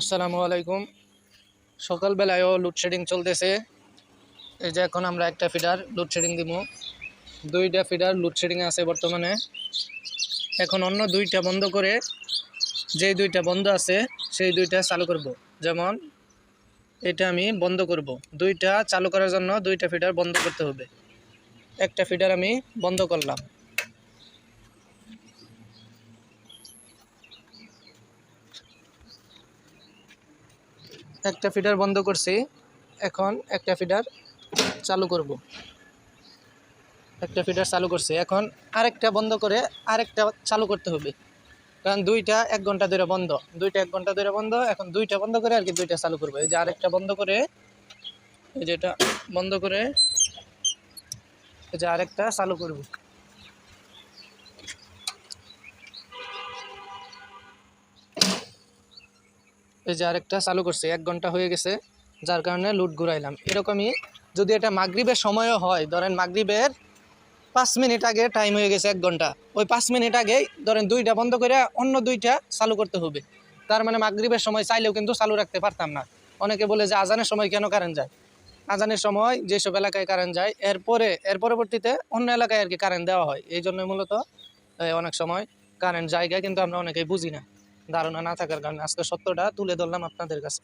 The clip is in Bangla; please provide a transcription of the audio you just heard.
আসসালামু আলাইকুম। সকালবেলায়ও লোডশেডিং চলতেছে। এই যে এখন আমরা একটা ফিডার লোডশেডিং দিব দুইটা ফিডার লোডশেডিং আছে বর্তমানে। এখন অন্য দুইটা বন্ধ করে যেই দুইটা বন্ধ আছে, সেই দুইটা চালু করব। যেমন এটা আমি বন্ধ করব। দুইটা চালু করার জন্য দুইটা ফিডার বন্ধ করতে হবে। একটা ফিডার আমি বন্ধ করলাম। একটা ফিডার বন্ধ করছি। এখন একটা ফিডার চালু করব। একটা ফিডার চালু করছি। এখন আরেকটা বন্ধ করে আরেকটা চালু করতে হবে। কারণ দুইটা এক ঘণ্টা ধরে বন্ধ। দুইটা এক ঘণ্টা ধরে বন্ধ। এখন দুইটা বন্ধ করে আর কি দুইটা চালু করব। এই যে আরেকটা বন্ধ করে, এই যেটা বন্ধ করে, এই যে আরেকটা চালু করব। এই যে আরেকটা চালু করছে, এক ঘণ্টা হয়ে গেছে, যার কারণে লুট ঘুরাইলাম। এরকমই যদি এটা মাগরিবের সময়ও হয়, ধরেন মাগরিবের পাঁচ মিনিট আগে টাইম হয়ে গেছে এক ঘণ্টা, ওই পাঁচ মিনিট আগেই ধরেন দুইটা বন্ধ করে অন্য দুইটা চালু করতে হবে। তার মানে মাগরিবের সময় চাইলেও কিন্তু চালু রাখতে পারতাম না। অনেকে বলে যে আজানের সময় কেন কারেন্ট যায়? আজানের সময় যেসব এলাকায় কারেন্ট যায় এরপরে এর পরবর্তীতে অন্য এলাকায় আর কি কারেন্ট দেওয়া হয়। এই জন্য মূলত অনেক সময় কারেন্ট জায়গায় কিন্তু আমরা অনেকেই বুঝি না। ধারণা না থাকার কারণে আজকে সত্যটা তুলে ধরলাম আপনাদের কাছে।